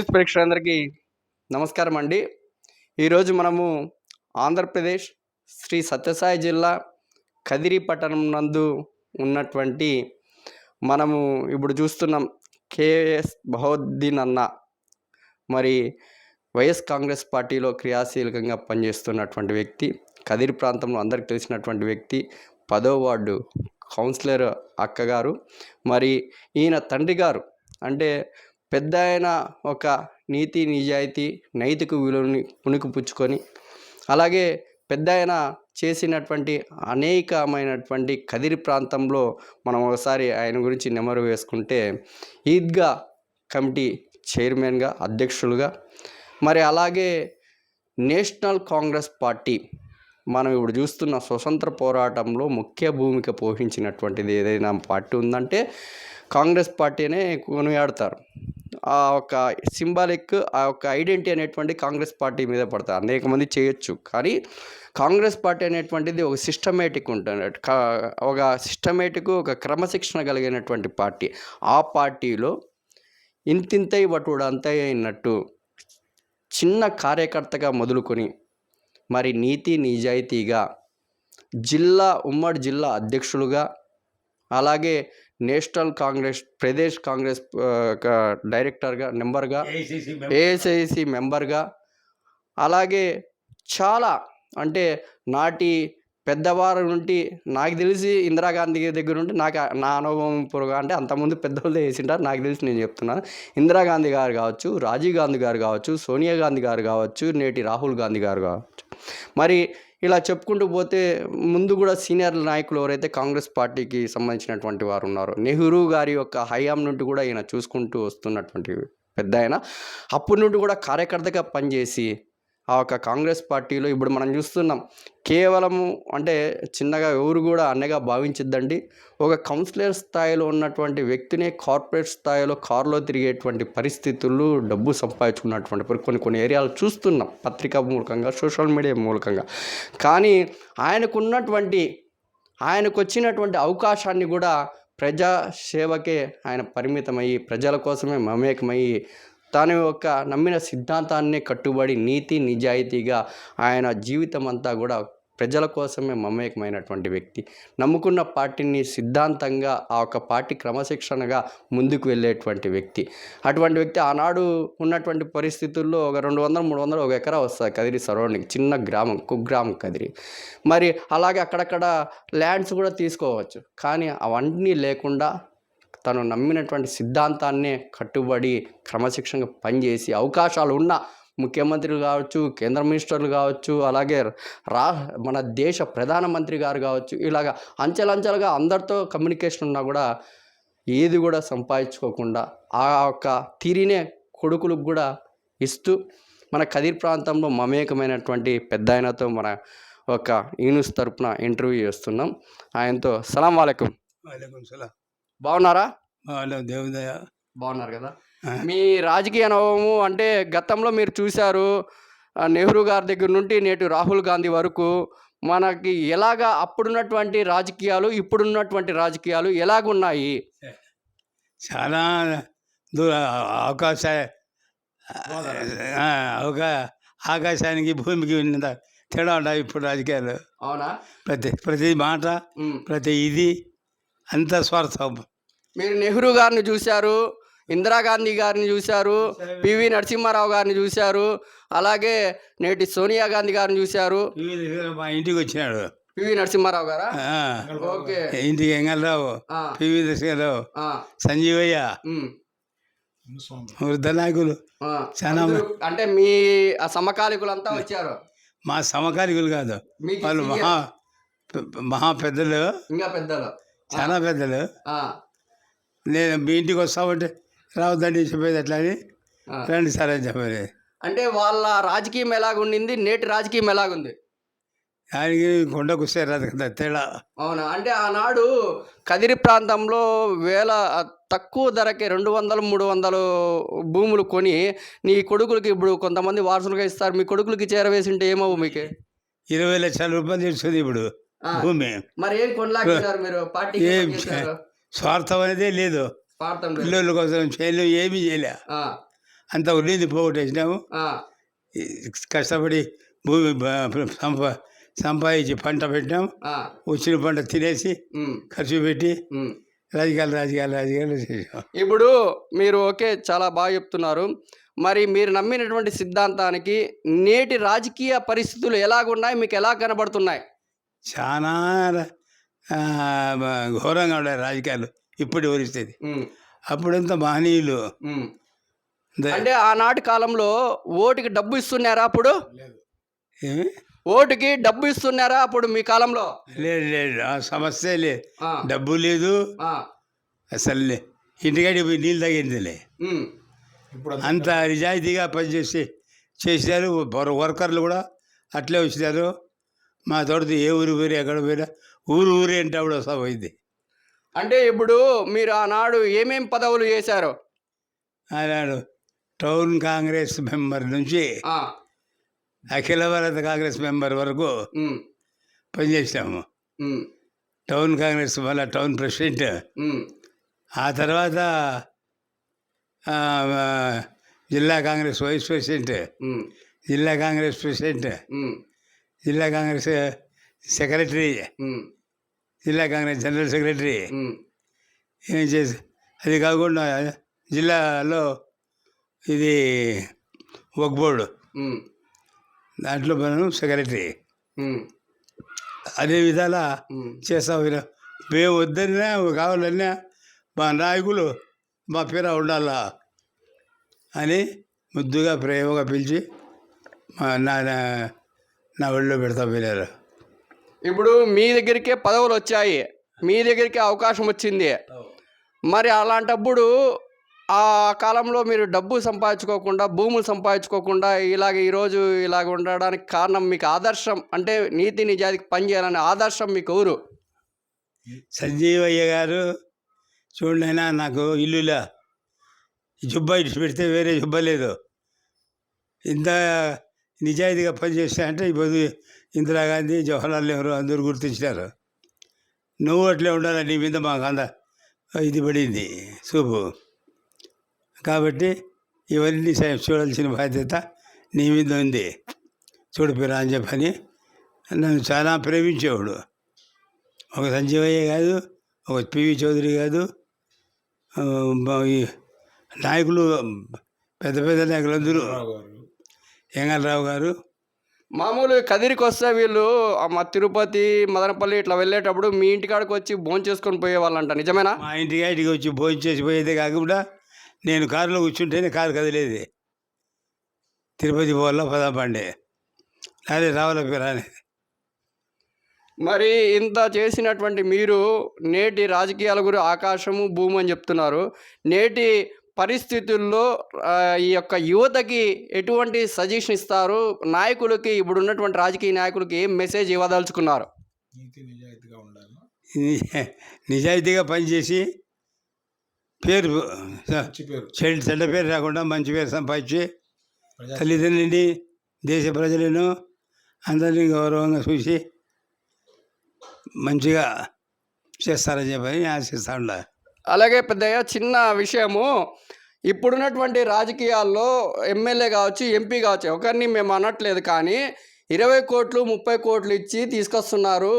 News ప్రేక్షకులందరికీ నమస్కారం అండి ఈరోజు మనము ఆంధ్రప్రదేశ్ శ్రీ సత్యసాయి జిల్లా కదిరి పట్టణం నందు ఉన్నటువంటి మనము ఇప్పుడు చూస్తున్నాం కేఎస్ బహోద్దీన్ అన్న మరి వైఎస్ కాంగ్రెస్ పార్టీలో క్రియాశీలకంగా పనిచేస్తున్నటువంటి వ్యక్తి కదిరి ప్రాంతంలో అందరికి తెలిసినటువంటి వ్యక్తి పదో వార్డు కౌన్సిలర్ అక్కగారు. మరి ఈయన తండ్రి గారు అంటే పెద్ద ఆయన ఒక నీతి నిజాయితీ నైతిక విలువని పుణికిపుచ్చుకొని అలాగే పెద్ద ఆయన చేసినటువంటి అనేకమైనటువంటి కదిరి ప్రాంతంలో మనం ఒకసారి ఆయన గురించి నెమరు వేసుకుంటే ఈద్గా కమిటీ చైర్మన్గా అధ్యక్షులుగా మరి అలాగే నేషనల్ కాంగ్రెస్ పార్టీ మనం ఇప్పుడు చూస్తున్న స్వతంత్ర పోరాటంలో ముఖ్య భూమిక పోషించినటువంటిది ఏదైనా పార్టీ ఉందంటే కాంగ్రెస్ పార్టీనే కొనియాడతారు. ఆ ఒక సింబాలిక్ ఆ యొక్క ఐడెంటిటీ అనేటువంటి కాంగ్రెస్ పార్టీ మీద పడతారు అనేక మంది చేయొచ్చు. కానీ కాంగ్రెస్ పార్టీ అనేటువంటిది ఒక సిస్టమేటిక్ ఉంటుంది. ఒక సిస్టమేటిక్ ఒక క్రమశిక్షణ కలిగినటువంటి పార్టీ. ఆ పార్టీలో ఇంతింతై వటుడు అంతై అయినట్టు చిన్న కార్యకర్తగా మొదలుకొని మరి నీతి నిజాయితీగా జిల్లా ఉమ్మడి జిల్లా అధ్యక్షులుగా అలాగే నేషనల్ కాంగ్రెస్ ప్రదేశ్ కాంగ్రెస్ డైరెక్టర్గా నెంబర్గా ఏఎస్ఐసి మెంబర్గా. అలాగే చాలా అంటే నాటి పెద్దవారి నుండి నాకు తెలిసి ఇందిరాగాంధీ దగ్గర నుండి నాకు నా అనుభవం పూర్వగా అంటే అంతకుముందు పెద్దవాళ్ళు వేసింటారు. నాకు తెలిసి నేను చెప్తున్నాను. ఇందిరాగాంధీ గారు కావచ్చు రాజీవ్ గాంధీ గారు కావచ్చు సోనియా గాంధీ గారు కావచ్చు నేటి రాహుల్ గాంధీ గారు కావచ్చు. మరి ఇలా చెప్పుకుంటూ పోతే ముందు కూడా సీనియర్ నాయకులు ఎవరైతే కాంగ్రెస్ పార్టీకి సంబంధించినటువంటి వారు ఉన్నారో నెహ్రూ గారి యొక్క హయాం నుండి కూడా ఈయన చూసుకుంటూ వస్తున్నటువంటి పెద్ద ఆయన. అప్పటి నుండి కూడా కార్యకర్తగా పనిచేసి ఆ యొక్క కాంగ్రెస్ పార్టీలో ఇప్పుడు మనం చూస్తున్నాం కేవలము అంటే చిన్నగా ఎవరు కూడా అన్నగా భావించద్దండి. ఒక కౌన్సిలర్ స్థాయిలో ఉన్నటువంటి వ్యక్తినే కార్పొరేట్ స్థాయిలో కారులో తిరిగేటువంటి పరిస్థితులు డబ్బు సంపాదించుకున్నటువంటి కొన్ని కొన్ని ఏరియాలు చూస్తున్నాం. పత్రికా మూలకంగా సోషల్ మీడియా మూలకంగా. కానీ ఆయనకున్నటువంటి ఆయనకు వచ్చినటువంటి అవకాశాన్ని కూడా ప్రజా సేవకే ఆయన పరిమితమయ్యి ప్రజల కోసమే మమేకమయ్యి తన యొక్క నమ్మిన సిద్ధాంతాన్నే కట్టుబడి నీతి నిజాయితీగా ఆయన జీవితం అంతా కూడా ప్రజల కోసమే మమేకమైనటువంటి వ్యక్తి. నమ్ముకున్న పార్టీని సిద్ధాంతంగా ఆ ఒక పార్టీ క్రమశిక్షణగా ముందుకు వెళ్ళేటువంటి వ్యక్తి. అటువంటి వ్యక్తి ఆనాడు ఉన్నటువంటి పరిస్థితుల్లో ఒక రెండు వందలు మూడు వందలు ఒక ఎకరా వస్తుంది కదిరి సరౌండింగ్ చిన్న గ్రామం కుగ్రామం కదిరి. మరి అలాగే అక్కడక్కడ ల్యాండ్స్ కూడా తీసుకోవచ్చు. కానీ అవన్నీ లేకుండా తను నమ్మినటువంటి సిద్ధాంతాన్నే కట్టుబడి క్రమశిక్షణగా పనిచేసి అవకాశాలు ఉన్న ముఖ్యమంత్రులు కావచ్చు కేంద్ర మినిస్టర్లు కావచ్చు అలాగే రా మన దేశ ప్రధానమంత్రి గారు కావచ్చు ఇలాగ అంచెలంచెలుగా అందరితో కమ్యూనికేషన్ ఉన్నా కూడా ఏది కూడా సంపాదించుకోకుండా ఆ యొక్క తీరినే కొడుకులకు కూడా ఇస్తూ మన కదిర్ ప్రాంతంలో మమేకమైనటువంటి పెద్ద ఆయనతో మన ఒక యూనిస్ తరపున ఇంటర్వ్యూ చేస్తున్నాం. ఆయనతో సలాం వాలేకుం. వాలేకుం సలాం. బాగున్నారా? దేవుదయ బాగున్నారు కదా. మీ రాజకీయ అనుభవము అంటే గతంలో మీరు చూశారు నెహ్రూ గారి దగ్గర నుండి నేటి రాహుల్ గాంధీ వరకు మనకి ఎలాగా అప్పుడున్నటువంటి రాజకీయాలు ఇప్పుడున్నటువంటి రాజకీయాలు ఎలాగున్నాయి? చాలా అవకాశ ఆకాశానికి భూమికి ఉన్నంత తేడా ఉన్నాయి ఇప్పుడు రాజకీయాలు. అవునా? ప్రతి ప్రతి మాట. ప్రతి ఇది అంత స్వార్థం. మీరు నెహ్రూ గారిని చూశారు ఇందిరాగాంధీ గారిని చూశారు పివి నరసింహారావు గారిని చూశారు అలాగే నేటి సోనియా గాంధీ గారిని చూశారు. మా ఇంటికి వచ్చినాడు. పివి నరసింహారావు గారా? ఓకే. ఇంటికి ఎంగళరావు పివి ఆ, సంజీవయ్య వృద్ధ నాయకులు. చాలా అంటే మీ ఆ సమకాలికులంతా వచ్చారు? మా సమకాలికులు కాదు. వాళ్ళు మహా మహా పెద్దలు. ఇంకా పెద్దలు. చాలా పెద్దలు. నేను మీ ఇంటికి వస్తామంటే రావద్దండి చెప్పేది ఎట్లా అని. రండి సార్ అని చెప్పేది. అంటే వాళ్ళ రాజకీయం ఎలాగుండింది? నేటి రాజకీయం ఎలాగుంది? ఆయనకి కొండకు వస్తే రాదు కదా తేడా. అవునా? అంటే ఆనాడు కదిరి ప్రాంతంలో వేల తక్కువ ధరకే రెండు వందలు మూడు వందలు భూములు కొని నీ కొడుకులకి ఇప్పుడు కొంతమంది వారసులుగా ఇస్తారు. మీ కొడుకులకి చేరవేసింటే ఏమవు మీకు? ఇరవై లక్షల రూపాయలు తెస్తుంది ఇప్పుడు భూమి. మరి ఏం కొనలేకపోయినారు మీరు? చేశారు? స్వార్థం అనేదే లేదు. స్వార్థం లేదు పిల్లల కోసం చేయలేదు ఏమీ చేయలే. ఆ, అంత ఉన్నింది పోగొట్టేసినాము. ఆ, ఈ కష్టపడి భూమి బ- సంపా సంపాదించి పంట పెట్టినాం. ఆ, వచ్చిన పంట తినేసి ఉమ్, ఖర్చు పెట్టి ఉమ్. రాజకీయాలు రాజకీయాలు రాజకీయాలు చేసాం ఇప్పుడు మీరు ఓకే చాలా బాగా చెప్తున్నారు. మరి మీరు నమ్మినటువంటి సిద్ధాంతానికి నేటి రాజకీయ పరిస్థితులు ఎలాగున్నాయి? మీకు ఎలా కనబడుతున్నాయి? చాలా ఆ, ఘోరంగా ఉన్నాయి రాజకీయాలు. ఇప్పుడు పరిస్థితి. ఉమ్, అప్పుడంతా మహనీయులు. ద- అంటే ఆనాటి కాలంలో ఓటుకి డబ్బు ఇస్తున్నారా అప్పుడు? ఏమి? ఓటుకి డబ్బు ఇస్తున్నారా అప్పుడు మీ కాలంలో? లేదు లేదు. ఆ సమస్య లేదు డబ్బు లేదు. ఆ, అసలు లే. ఇంటికాడికి పోయి నీళ్ళు తాగిందిలే. ఉమ్, అంత నిజాయితీగా పనిచేసి వర్- వర్కర్లు కూడా అట్లే వచ్చినారు. మా తోటతో ఏ ఊరు పోయి ఎక్కడ పోయినా ఊరు ఊరే అంటే అప్పుడు వస్తా పోయింది అంటే ఇప్పుడు మీరు ఆనాడు ఏమేం పదవులు చేశారు? ఆనాడు టౌన్ కాంగ్రెస్ మెంబర్ నుంచి అఖిల భారత కాంగ్రెస్ మెంబర్ వరకు ఉమ్, టౌన్ కాంగ్రెస్ మళ్ళీ టౌన్ ప్రెసిడెంట్. ఆ తర్వాత జిల్లా కాంగ్రెస్ వైస్ ప్రెసిడెంట్. జిల్లా కాంగ్రెస్ ప్రెసిడెంట్. జిల్లా కాంగ్రెస్ సెక్రటరీ. జిల్లా కాంగ్రెస్ జనరల్ సెక్రటరీ. ఏం చేసి అది కాకుండా జిల్లాలో ఇది ఒక బోర్డు. దాంట్లో మనం సెక్రటరీ. అదే విధాల. చేస్తా మేము వద్దన్నా కావాలన్నా మా నాయకులు మా పేర ఉండాలా అని ముద్దుగా ప్రేమగా పిలిచి మా నా నా- ఒళ్ళో పెడతా పోయినారు ఇప్పుడు మీ దగ్గరికే పదవులు వచ్చాయి. మీ దగ్గరికే అవకాశం వచ్చింది. మరి అలాంటప్పుడు ఆ కాలంలో మీరు డబ్బు సంపాదించుకోకుండా భూములు సంపాదించుకోకుండా ఇలాగ ఈరోజు ఇలాగ ఉండడానికి కారణం మీకు ఆదర్శం అంటే నీతి నిజాయితీకి పనిచేయాలనే ఆదర్శం మీకు ఎవరు? సంజీవయ్య గారు చూడండి నాకు ఇల్లులా. జుబ్బ జుబ్బా ఇటు పెడితే వేరే జుబ్బ లేదు. ఇంత నిజాయితీగా పనిచేస్తా అంటే ఇప్పుడు ఇందిరాగాంధీ జవహర్లాల్ నెహ్రూ అందరూ గుర్తించినారు. నువ్వు అట్లే ఉండాలి నీ మీద మాకు అంద ఇది పడింది. చూపు కాబట్టి ఇవన్నీ సే- చూడాల్సిన బాధ్యత నీ మీద ఉంది. చూడు పిరా అని చెప్పని నన్ను చాలా ప్రేమించేవాడు. ఒక సంజీవయ్య కాదు ఒక పివి చౌదరి కాదు ఈ నాయకులు పెద్ద పెద్ద నాయకులు అందరూ ఎంగళరావు గారు మామూలు కదిరికి వస్తే వీళ్ళు మా తిరుపతి మదనపల్లి ఇట్లా వెళ్ళేటప్పుడు మీ ఇంటికాడికి వచ్చి భోజనం చేసుకొని పోయేవాళ్ళంట. నిజమేనా? మా ఇంటికి ఇంటికి వచ్చి భోజనం చేసి పోయేదే కాకుండా నేను కారులో కూర్చుంటేనే కారు కదిలేది. తిరుపతి పోవాలా పదాపండే అదే రావాల పిరాని మరి ఇంత చేసినటువంటి మీరు నేటి రాజకీయాల గురి ఆకాశము భూమి అని చెప్తున్నారు. నేటి పరిస్థితుల్లో ఈ యొక్క యువతకి ఎటువంటి సజెషన్ ఇస్తారు? నాయకులకి ఇప్పుడు ఉన్నటువంటి రాజకీయ నాయకులకి ఏం మెసేజ్ ఇవ్వదలుచుకున్నారు? నిజాయితీగా పనిచేసి పేరు చెడు చెడ్డ పేరు రాకుండా మంచి పేరు సంపాదించి తల్లిదండ్రులని దేశ ప్రజలను అందరినీ గౌరవంగా చూసి మంచిగా చేస్తారని చెప్పని ఆశిస్తా ఉండ అలాగే పెద్దయ్య చిన్న విషయము. ఇప్పుడున్నటువంటి రాజకీయాల్లో ఎమ్మెల్యే కావచ్చు ఎంపీ కావచ్చు ఒకరిని మేము అనట్లేదు కానీ ఇరవై కోట్లు ముప్పై కోట్లు ఇచ్చి తీసుకొస్తున్నారు.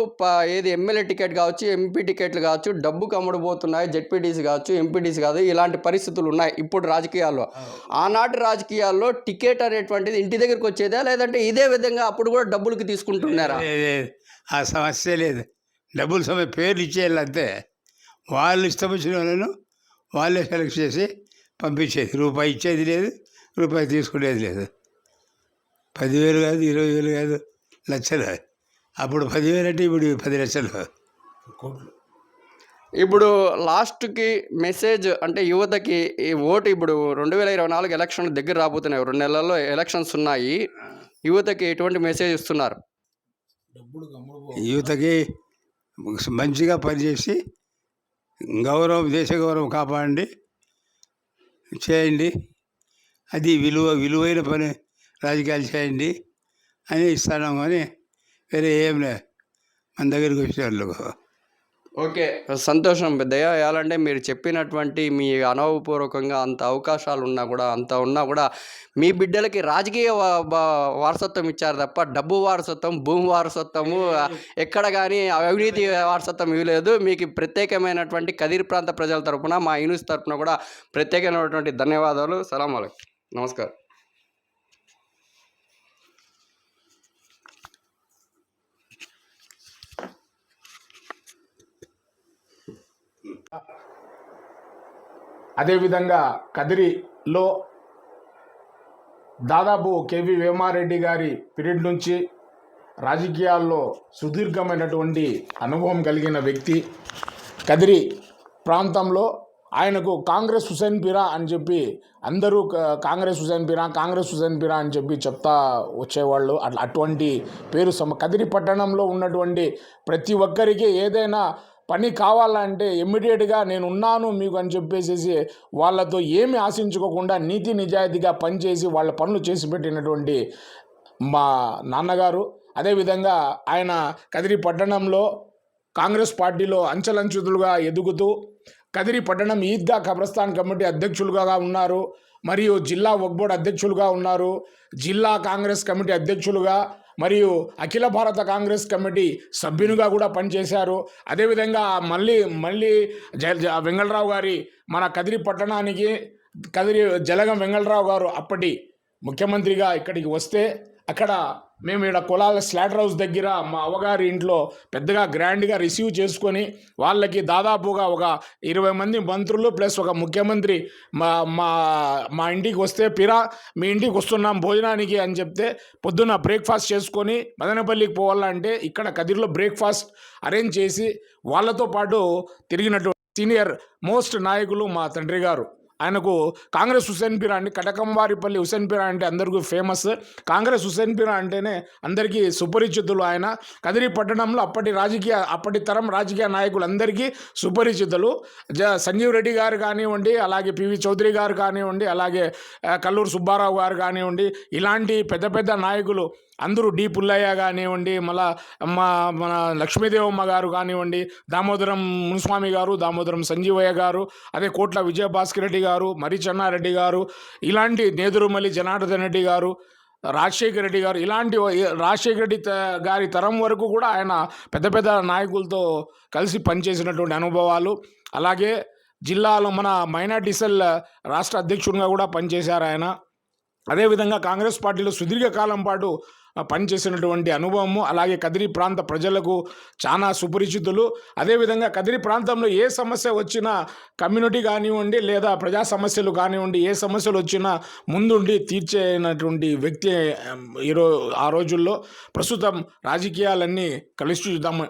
ఏది ఎమ్మెల్యే టికెట్ కావచ్చు ఎంపీ టికెట్లు కావచ్చు డబ్బుకు అమ్ముడుపోతున్నాయి జెడ్పీటీసీ కావచ్చు ఎంపీటీసీ కాదు ఇలాంటి పరిస్థితులు ఉన్నాయి ఇప్పుడు రాజకీయాల్లో. ఆనాటి రాజకీయాల్లో టికెట్ అనేటువంటిది ఇంటి దగ్గరికి వచ్చేదా లేదంటే ఇదే విధంగా అప్పుడు కూడా డబ్బులకి తీసుకుంటున్నారా? ఆ సమస్య లేదు. డబ్బులు సమయ పేర్లు ఇచ్చేయాలి అంతే వాళ్ళు ఇష్టం వచ్చిన వాళ్ళను వాళ్ళే సెలెక్ట్ చేసి పంపించేది. రూపాయి ఇచ్చేది లేదు రూపాయి తీసుకునేది లేదు. పదివేలు కాదు ఇరవై వేలు కాదు లక్షలు. అప్పుడు పదివేలు అంటే ఇప్పుడు పది లక్షలు. ఇప్పుడు లాస్ట్కి మెసేజ్ అంటే యువతకి ఈ ఓటు ఇప్పుడు రెండు వేల ఇరవై నాలుగు ఎలక్షన్లు దగ్గర రాబోతున్నాయి. రెండు నెలల్లో ఎలక్షన్స్ ఉన్నాయి. యువతకి ఎటువంటి మెసేజ్ ఇస్తున్నారు? యువతకి మంచిగా పనిచేసి గౌరవం దేశ గౌరవం కాపాడండి. చేయండి. అది విలువ విలువైన పని రాజకీయాలు చేయండి. అని ఇస్తాను కానీ వేరే ఏం లేదు మన దగ్గరికి వచ్చే వాళ్ళకు ఓకే. సంతోషం పెద్దయ్య. ఎలాంటే మీరు చెప్పినటువంటి మీ అనుభవపూర్వకంగా అంత అవకాశాలు ఉన్నా కూడా అంత ఉన్నా కూడా మీ బిడ్డలకి రాజకీయ వారసత్వం ఇచ్చారు తప్ప డబ్బు వారసత్వం భూమి వారసత్వము ఎక్కడ కానీ అవినీతి వారసత్వం ఇవ్వలేదు. మీకు ప్రత్యేకమైనటువంటి కదిరి ప్రాంత ప్రజల తరపున మా యూనిస్ తరపున కూడా ప్రత్యేకమైనటువంటి ధన్యవాదాలు. సలాం నమస్కారం. అదేవిధంగా కదిరిలో దాదాపు కేవీ వేమారెడ్డి గారి పీరియడ్ నుంచి రాజకీయాల్లో సుదీర్ఘమైనటువంటి అనుభవం కలిగిన వ్యక్తి. కదిరి ప్రాంతంలో ఆయనకు కాంగ్రెస్ హుసేన్ పీరా అని చెప్పి అందరూ కాంగ్రెస్ హుసేన్ పీరా కాంగ్రెస్ హుసేన్ పీరా అని చెప్పి చెప్తా వచ్చేవాళ్ళు. అట్లా అటువంటి పేరు సమ కదిరి పట్టణంలో ఉన్నటువంటి ప్రతి ఒక్కరికి ఏదైనా పని కావాలంటే ఇమ్మీడియట్గా నేను ఉన్నాను మీకు అని చెప్పేసి వాళ్ళతో ఏమి ఆశించుకోకుండా నీతి నిజాయితీగా పనిచేసి వాళ్ళ పనులు చేసి పెట్టినటువంటి మా నాన్నగారు. అదేవిధంగా ఆయన కదిరి పట్టణంలో కాంగ్రెస్ పార్టీలో అంచలంచుతులుగా ఎదుగుతూ కదిరి పట్టణం ఈద్గా కబ్రస్థాన్ కమిటీ అధ్యక్షులుగా ఉన్నారు. మరియు జిల్లా వక్బోర్డ్ అధ్యక్షులుగా ఉన్నారు. జిల్లా కాంగ్రెస్ కమిటీ అధ్యక్షులుగా మరియు అఖిల భారత కాంగ్రెస్ కమిటీ సభ్యునిగా కూడా పనిచేశారు. అదేవిధంగా మళ్ళీ మళ్ళీ జ వెంగళరావు గారి మన కదిరి పట్టణానికి కదిరి జలగం వెంగళరావు గారు అప్పటి ముఖ్యమంత్రిగా ఇక్కడికి వస్తే అక్కడ మేము ఇక్కడ కులాల స్లాటర్ హౌస్ దగ్గర మా అవ్వగారి ఇంట్లో పెద్దగా గ్రాండ్గా రిసీవ్ చేసుకొని వాళ్ళకి దాదాపుగా ఒక ఇరవై మంది మంత్రులు ప్లస్ ఒక ముఖ్యమంత్రి మా మా మా ఇంటికి వస్తే పిరా మీ ఇంటికి వస్తున్నాం భోజనానికి అని చెప్తే పొద్దున్న బ్రేక్ఫాస్ట్ చేసుకొని మదనపల్లికి పోవాలంటే ఇక్కడ కదిరిలో బ్రేక్ఫాస్ట్ అరేంజ్ చేసి వాళ్ళతో పాటు తిరిగినటువంటి సీనియర్ మోస్ట్ నాయకులు మా తండ్రి గారు. ఆయనకు కాంగ్రెస్ హుసేన్ పీరా అండి కటకంవారిపల్లి హుసేన్ పీరా అంటే అందరికీ ఫేమస్. కాంగ్రెస్ హుసేన్ పీరా అంటేనే అందరికీ సుపరిచితులు ఆయన. కదిరి పట్టణంలో అప్పటి రాజకీయ అప్పటి తరం రాజకీయ నాయకులందరికీ సుపరిచితులు. జ సంజీవ్ రెడ్డి గారు కానివ్వండి అలాగే పివి చౌదరి గారు కానివ్వండి అలాగే కల్లూరు సుబ్బారావు గారు కానివ్వండి ఇలాంటి పెద్ద పెద్ద నాయకులు అందరూ డి పుల్లయ్య కానివ్వండి మళ్ళా మా మన లక్ష్మీదేవమ్మ గారు కానివ్వండి దామోదరం మునుస్వామి గారు దామోదరం సంజీవయ్య గారు అదే కోట్ల విజయభాస్కర్ రెడ్డి గారు మరి చెన్నారెడ్డి గారు ఇలాంటి నేదురుమల్లి జనార్దన్ రెడ్డి గారు రాజశేఖర రెడ్డి గారు ఇలాంటి రాజశేఖర రెడ్డి త- గారి తరం వరకు కూడా ఆయన పెద్ద పెద్ద నాయకులతో కలిసి పనిచేసినటువంటి అనుభవాలు. అలాగే జిల్లాలో మన మైనార్టీ సెల్ రాష్ట్ర అధ్యక్షుడిగా కూడా పనిచేశారు ఆయన. అదేవిధంగా కాంగ్రెస్ పార్టీలో సుదీర్ఘకాలం పాటు పనిచేసినటువంటి అనుభవము అలాగే కదిరి ప్రాంత ప్రజలకు చాలా సుపరిచితులు. అదేవిధంగా కదిరి ప్రాంతంలో ఏ సమస్య వచ్చినా కమ్యూనిటీ కానివ్వండి లేదా ప్రజా సమస్యలు కానివ్వండి ఏ సమస్యలు వచ్చినా ముందుండి తీర్చేనటువంటి వ్యక్తి ఈరో ఆ రోజుల్లో ప్రస్తుతం రాజకీయాలన్నీ కలుషితం